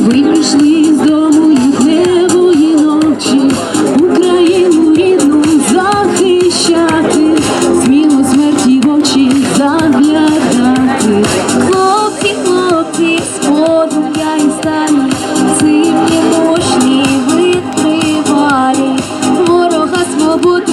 ви пішли з дому як небої ночі, Україну рідну захищати, сміло смерті в очі заглядати. Хлопці, хлопці, споду я і стані, сильні мощні витривалі, ворога свободи.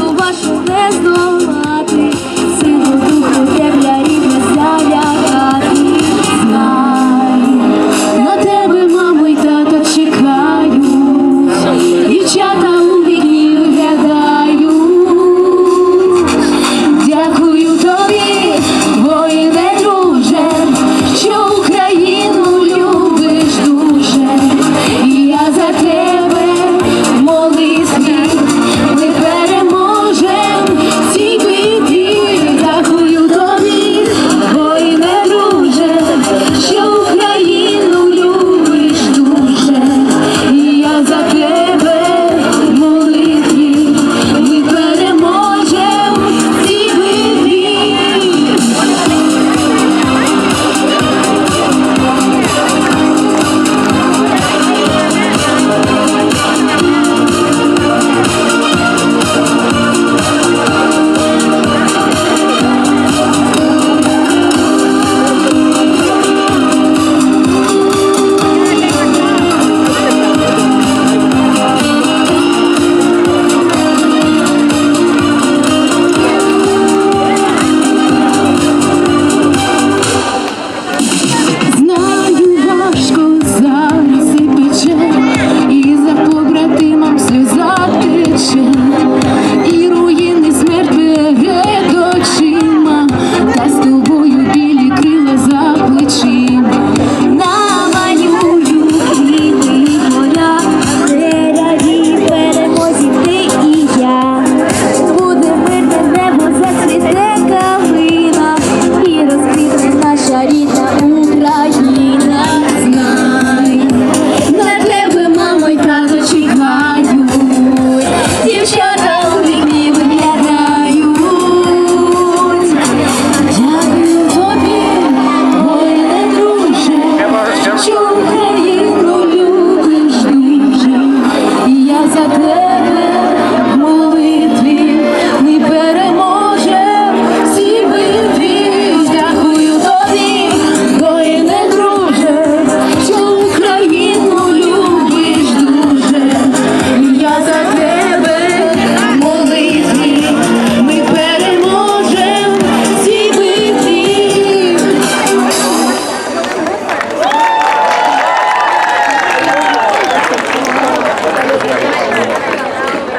краю.